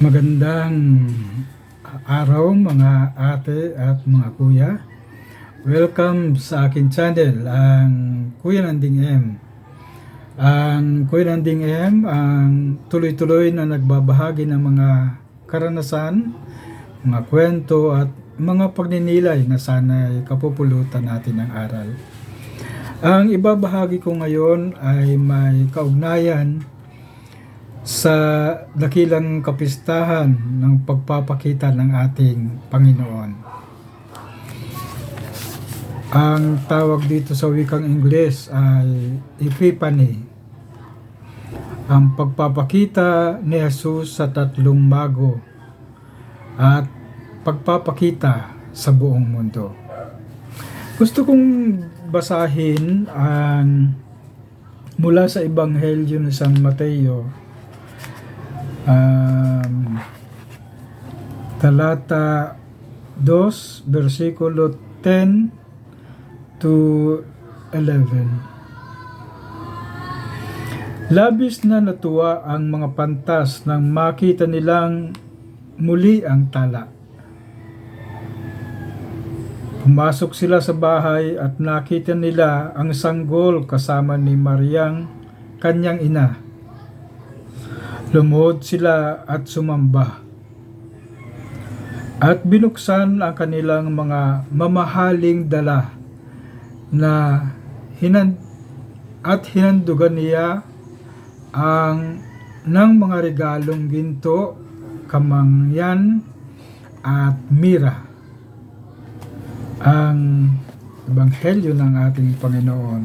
Magandang araw mga ate at mga kuya. Welcome sa akin channel, ang Kuya Nanding M. Ang Kuya Nanding M, ang tuloy-tuloy na nagbabahagi ng mga karanasan, mga kwento at mga pagninilay na sana'y kapupulutan natin ng aral. Ang ibabahagi ko ngayon ay may kaugnayan sa dakilang kapistahan ng pagpapakita ng ating Panginoon. Ang tawag dito sa wikang Ingles ay Epiphany. Ang pagpapakita ni Jesus sa tatlong mago at pagpapakita sa buong mundo. Gusto kong basahin ang mula sa Ebanghelyo ni San Mateo um, talata 2 versikulo 10 to 11 Labis na natuwa ang mga pantas nang makita nilang muli ang tala. Pumasok sila sa bahay at nakita nila ang sanggol kasama ni Mariang, kanyang ina. Lumuhod sila at sumamba. At binuksan ang kanilang mga mamahaling dala na hinan at hinandugan niya ang ng mga regalong ginto, kamangyan at mira. Ang ebanghelyo ng ating Panginoon.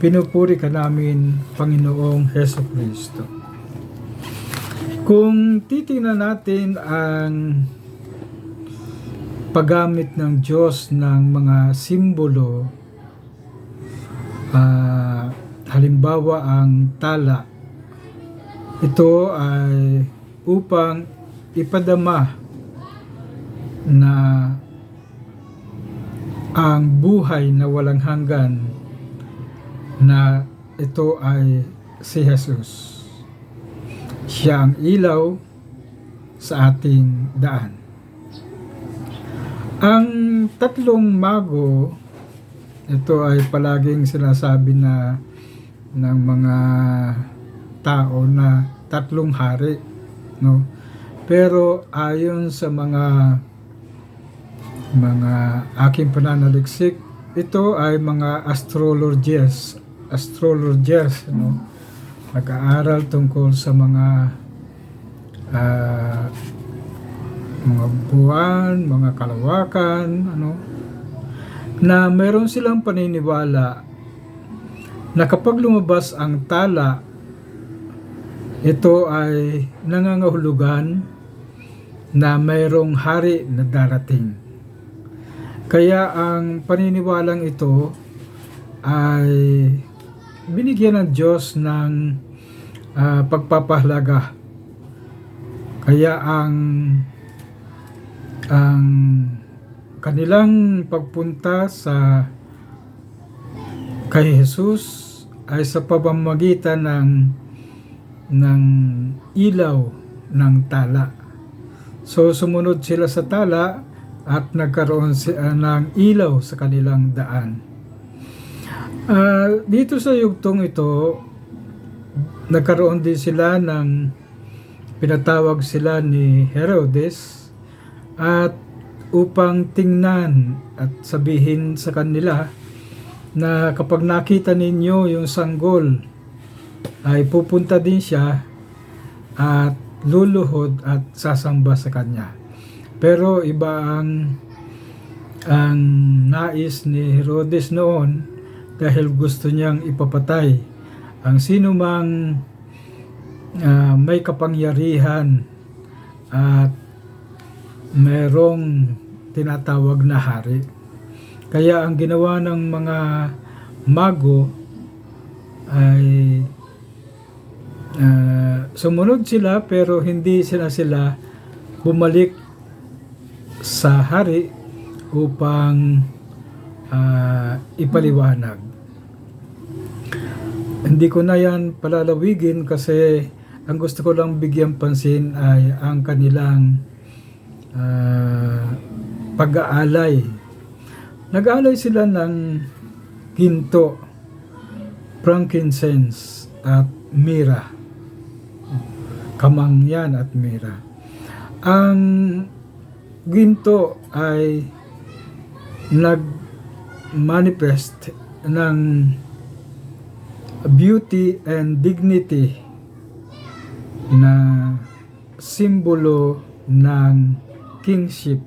Pinupuri ka namin, Panginoong Heso Kristo. Kung titingnan natin ang paggamit ng Diyos ng mga simbolo, ah, halimbawa ang tala, ito ay upang ipadama na ang buhay na walang hanggan na ito ay si Jesus. Siya ilaw sa ating daan. Ang tatlong mago, ito ay palaging sinasabi na ng mga tao na tatlong hari, no? Pero ayon sa mga mga aking pananaliksik, ito ay mga astrologers, astrologers, no? Nag-aaral tungkol sa mga ah, mga buwan, mga kalawakan, ano, na meron silang paniniwala na kapag lumabas ang tala, ito ay nangangahulugan na mayroong hari na darating. Kaya ang paniniwalang ito ay binigyan ng Diyos ng ah, pagpapahalaga. Kaya ang ang kanilang pagpunta sa kay Jesus ay sa pamamagitan ng ng ilaw ng tala. So sumunod sila sa tala at nagkaroon si, ah, ng ilaw sa kanilang daan. Ah, dito sa yugtong ito, nagkaroon din sila ng pinatawag sila ni Herodes at upang tingnan at sabihin sa kanila na kapag nakita ninyo yung sanggol ay pupunta din siya at luluhod at sasamba sa kanya. Pero iba ang ang nais ni Herodes noon dahil gusto niyang ipapatay ang sino mang ah, may kapangyarihan at merong tinatawag na hari. Kaya ang ginawa ng mga mago ay ah, sumunod sila pero hindi sila sila bumalik sa hari upang ah, ipaliwanag. Hindi ko na yan palalawigin kasi ang gusto ko lang bigyan pansin ay ang kanilang ah, pag-aalay. Nag-aalay sila ng ginto, frankincense at mira. Kamangyan at mira. Ang ginto ay nag-manifest ng beauty and dignity na simbolo ng kingship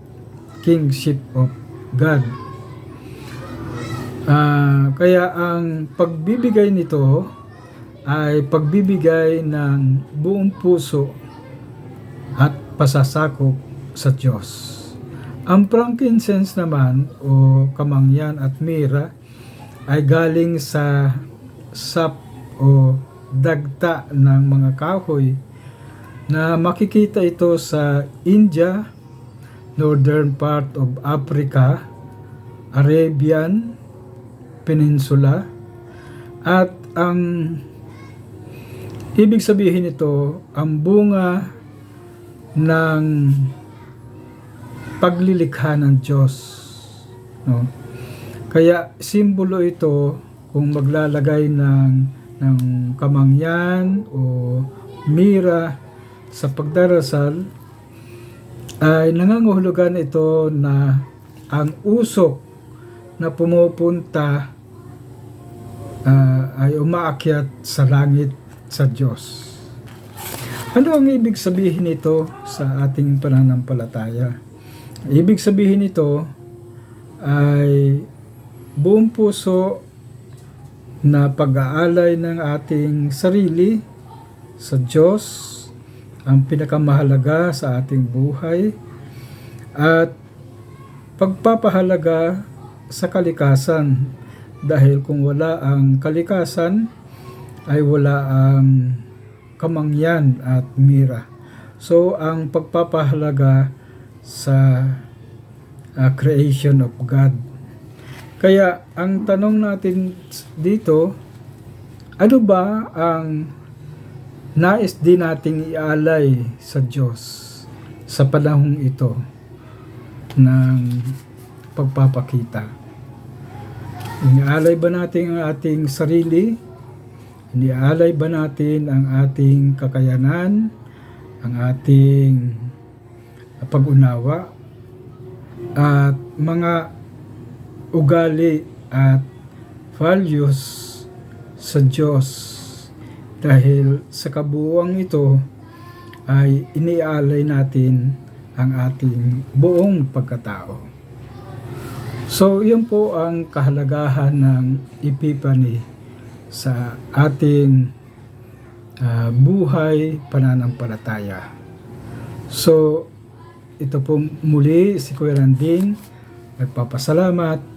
kingship of God. Ah, kaya ang pagbibigay nito ay pagbibigay ng buong puso at pasasakop sa Diyos. Ang frankincense naman o kamangyan at mira ay galing sa sap o dagta ng mga kahoy na makikita ito sa India, northern part of Africa, Arabian Peninsula. At ang ibig sabihin nito ang bunga ng paglilikha ng Diyos no? Kaya simbolo ito kung maglalagay ng ng kamangyan o mira sa pagdarasal ay nangangahulugan ito na ang usok na pumupunta ah, ay umaakyat sa langit sa Diyos. Ano ang ibig sabihin nito sa ating pananampalataya? Ibig sabihin nito ay buong puso na pag-aalay ng ating sarili sa Diyos ang pinakamahalaga sa ating buhay at pagpapahalaga sa kalikasan dahil kung wala ang kalikasan ay wala ang kamangyan at mira. So ang pagpapahalaga sa uh, creation of God. Kaya ang tanong natin dito, ano ba ang nais din nating ialay sa Diyos sa panahong ito ng pagpapakita? Inialay ba natin ang ating sarili? Inialay ba natin ang ating kakayanan, ang ating pag-unawa, at mga ugali at values sa Diyos dahil sa kabuuan ito ay inialay natin ang ating buong pagkatao. So, yun po ang kahalagahan ng Epiphany sa ating ah, buhay pananampalataya. So, ito po muli si Kuya Randing nagpapasalamat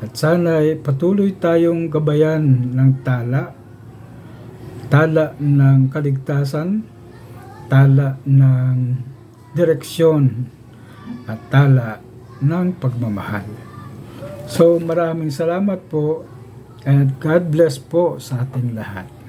at sana'y patuloy tayong gabayan ng tala, tala ng kaligtasan, tala ng direksyon, at tala ng pagmamahal. So maraming salamat po and God bless po sa ating lahat.